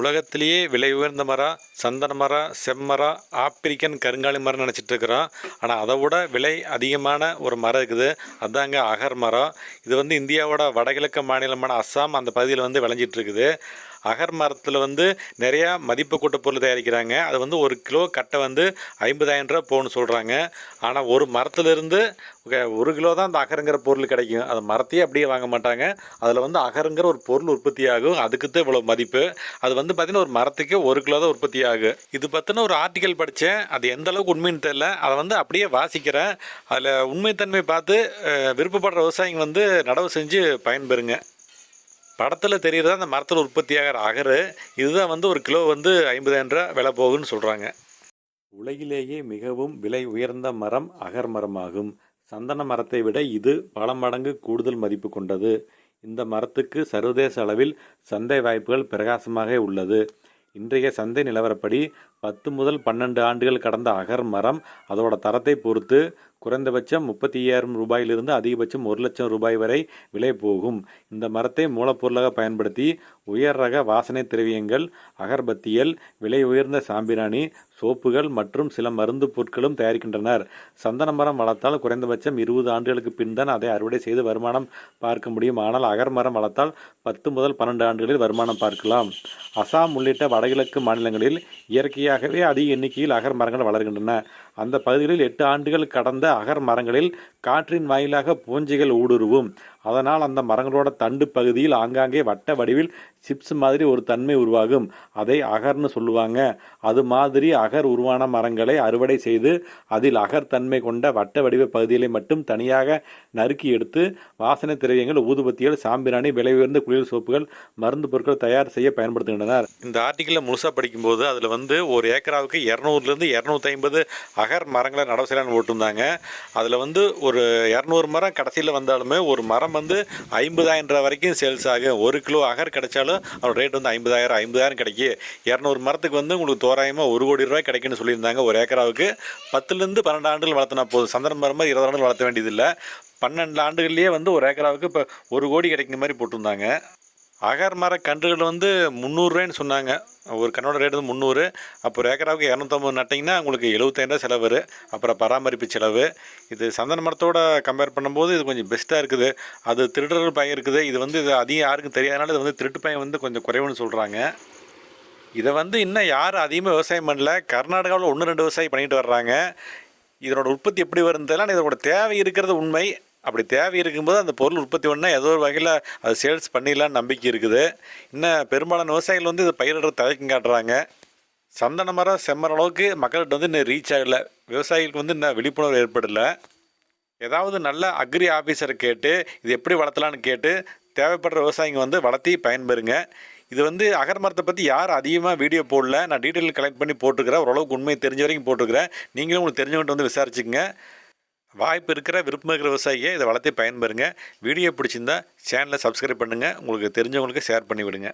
உலகத்திலேயே விலை உயர்ந்த மரம் சந்தன மரம் செம்மரம் ஆப்பிரிக்கன் கருங்காலி மரம் நினச்சிட்டு இருக்கிறோம் ஆனால் அதை விட விலை அதிகமான ஒரு மரம் இருக்குது. அதாங்க அகர் மரம். இது வந்து இந்தியாவோட வடகிழக்கு மாநிலமான அஸ்ஸாம் அந்த பகுதியில் வந்து விளைஞ்சிட்டு இருக்குது அகர் மரத்தில் வந்து நிறையா மதிப்பு கூட்ட பொருள் தயாரிக்கிறாங்க. அது வந்து ஒரு கிலோ கட்டை வந்து ஐம்பதாயிரம் ரூபா போகணும்னு சொல்கிறாங்க ஆனால் ஒரு மரத்துலேருந்து ஒரு கிலோ தான் அந்த அகருங்கிற பொருள் கிடைக்கும். அந்த மரத்தையே அப்படியே வாங்க மாட்டாங்க. அதில் வந்து அகருங்கிற ஒரு பொருள் உற்பத்தி ஆகும். அதுக்கு தான் இவ்வளோ மதிப்பு. அது வந்து பார்த்திங்கன்னா ஒரு மரத்துக்கு ஒரு கிலோ தான் உற்பத்தி ஆகும். இது பற்றின ஒரு ஆர்டிக்கல் படித்தேன் அது எந்த அளவுக்கு உண்மைன்னு தெரியல. அதை வந்து அப்படியே வாசிக்கிறேன். அதில் உண்மைத்தன்மை பார்த்து விருப்பப்படுற விவசாயிங்க வந்து நடவு செஞ்சு பயன்பெறுங்க. படத்தில் தெரியுறது அந்த மரத்தில் உற்பத்தியாகிற அகரு இதுதான் வந்து ஒரு கிலோ வந்து ஐம்பதாயிரம் ரூபா விலை போகுன்னு சொல்கிறாங்க உலகிலேயே மிகவும் விலை உயர்ந்த மரம் அகர் மரமாகும். சந்தன மரத்தை விட இது பல மடங்கு கூடுதல் மதிப்பு கொண்டது. இந்த மரத்துக்கு சர்வதேச அளவில் சந்தை வாய்ப்புகள் பிரகாசமாக உள்ளது. இன்றைய சந்தை நிலவரப்படி பத்து முதல் பன்னெண்டு ஆண்டுகள் கடந்த அகர் மரம் அதோட தரத்தை பொறுத்து குறைந்தபட்சம் முப்பத்தி ஐயாயிரம் ரூபாயிலிருந்து அதிகபட்சம் ஒரு லட்சம் ரூபாய் வரை விலை போகும். இந்த மரத்தை மூலப்பொருளாக பயன்படுத்தி உயர் ரக வாசனை திரவியங்கள் அகர்பத்தியல் விலை உயர்ந்த சாம்பிராணி சோப்புகள் மற்றும் சில மருந்து பொருட்களும் தயாரிக்கின்றனர். சந்தன மரம் வளர்த்தால் குறைந்தபட்சம் இருபது ஆண்டுகளுக்கு பின் தான் அதை அறுவடை செய்து வருமானம் பார்க்க முடியும். ஆனால் அகர் மரம் வளர்த்தால் பத்து முதல் பன்னெண்டு ஆண்டுகளில் வருமானம் பார்க்கலாம். அசாம் உள்ளிட்ட வடகிழக்கு மாநிலங்களில் இயற்கையாகவே அதிக எண்ணிக்கையில் அகர் மரங்கள் வளர்கின்றன. அந்த பகுதிகளில் எட்டு ஆண்டுகள் கடந்த அகர் மரங்களில் காற்றின் வாயிலாக பூஞ்சைகள் ஊடுருவும். அதனால் அந்த மரங்களோட தண்டு பகுதியில் ஆங்காங்கே வட்ட வடிவில் சிப்ஸ் மாதிரி ஒரு தன்மை உருவாகும். அதை அகர்னு சொல்லுவாங்க. அது மாதிரி அகர் உருவான மரங்களை அறுவடை செய்து அதில் அகர் தன்மை கொண்ட வட்ட வடிவ பகுதிகளை மட்டும் தனியாக நறுக்கி எடுத்து வாசனை திரவியங்கள் ஊதுபத்திகள் சாம்பிராணி விலை உயர்ந்த குளியல் சோப்புகள் மருந்து பொருட்கள் தயார் செய்ய பயன்படுத்துகின்றனர். இந்த ஆர்டிக்கிளை முழுசாக படிக்கும்போது அதில் வந்து ஒரு ஏக்கராவுக்கு இரநூறுலேருந்து இரநூத்தி ஐம்பது அகர் மரங்களை நடவு செய்யலான்னு போட்டிருந்தாங்க. அதில் வந்து ஒரு ஒரு இரநூறு மரம் கடைசியில் வந்தாலுமே ஒரு மரம் வந்து ஐம்பதாயிரம் ரூபா வரைக்கும் சேல்ஸ் ஆகும். ஒரு கிலோ அகர் கிடைச்சாலும் அவர் ரேட் வந்து ஐம்பதாயிரம் ஐம்பதாயிரம் கிடைக்கும் இரநூறு மரத்துக்கு வந்து உங்களுக்கு தோராயமாக ஒரு கோடி ரூபாய் கிடைக்குன்னு சொல்லியிருந்தாங்க ஒரு ஏக்கராவுக்கு. பத்துலேருந்து பன்னெண்டு ஆண்டுகள் வளர்த்தினா போதும். சந்திரன் மரம் மாதிரி இருபது ஆண்டுகள் வளர்த்த வேண்டியதில்லை. பன்னெண்டு ஆண்டுகள்லேயே வந்து ஒரு ஏக்கராவுக்கு இப்போ ஒரு கோடி கிடைக்கிற மாதிரி போட்டிருந்தாங்க. அகர் மர கன்றுகள் வந்து முந்நூறுரூவான்னு சொன்னாங்க. ஒரு கண்ணோட ரேட் வந்து முந்நூறு. அப்போ ஒரு ஏக்கராவுக்கு இரநூத்தம்பது நட்டிங்கன்னா உங்களுக்கு எழுபத்தாயிரம் ரூபா செலவு. அப்புறம் பராமரிப்பு செலவு. இது சந்தன மரத்தோட கம்பேர் பண்ணும்போது இது கொஞ்சம் பெஸ்ட்டாக இருக்குது. அது திருடர் பயம் இருக்குது. இது வந்து இது அதிகம் யாருக்கும் தெரியாதனால இது வந்து திருட்டு பயம் வந்து கொஞ்சம் குறைவுன்னு சொல்கிறாங்க இதை வந்து இன்னும் யாரும் அதிகமாக விவசாயம் பண்ணல. கர்நாடகாவில் ஒன்று ரெண்டு விவசாயம் பண்ணிட்டு வர்றாங்க. இதனோட உற்பத்தி எப்படி வருதுன்னு தெரியல. இதோட தேவை இருக்கிறது உண்மை. அப்படி தேவை இருக்கும்போது அந்த பொருள் உற்பத்தி பண்ணால் ஏதோ ஒரு வகையில் அது சேல்ஸ் பண்ணிடலான்னு நம்பிக்கை இருக்குது. இன்னும் பெரும்பாலான விவசாயிகள் வந்து இதை பயிரிடுற தயக்கம் காட்டுறாங்க. சந்தன மரம் செம்மர அளவுக்கு மக்கள்கிட்ட வந்து இன்னும் ரீச் ஆகலை. விவசாயிகளுக்கு வந்து இன்னும் விழிப்புணர்வு ஏற்படலை. ஏதாவது நல்ல அக்ரி ஆஃபீஸரை கேட்டு இது எப்படி வளர்த்தலான்னு கேட்டு தேவைப்படுற விவசாயிங்க வந்து வளர்த்தி பயன்பெறுங்க. இது வந்து அகர் மரத்தை பற்றி யார் அதிகமாக வீடியோ போடல. நான் டீட்டெயில் கலெக்ட் பண்ணி போட்டிருக்கிறேன். ஓரளவுக்கு உண்மை தெரிஞ்ச வரைக்கும் போட்டிருக்கிறேன். நீங்களும் உங்களுக்கு தெரிஞ்சவங்கள்ட்ட வந்து விசாரிச்சுக்கங்க. வாய்ப்பு இருக்கிற விருப்பம் இருக்கிற விவசாயியை இதை வளர்த்தி பயன்பெறுங்க. வீடியோ பிடிச்சிருந்தா சேனலை சப்ஸ்கிரைப் பண்ணுங்கள் உங்களுக்கு தெரிஞ்சவங்களுக்கு ஷேர் பண்ணிவிடுங்க.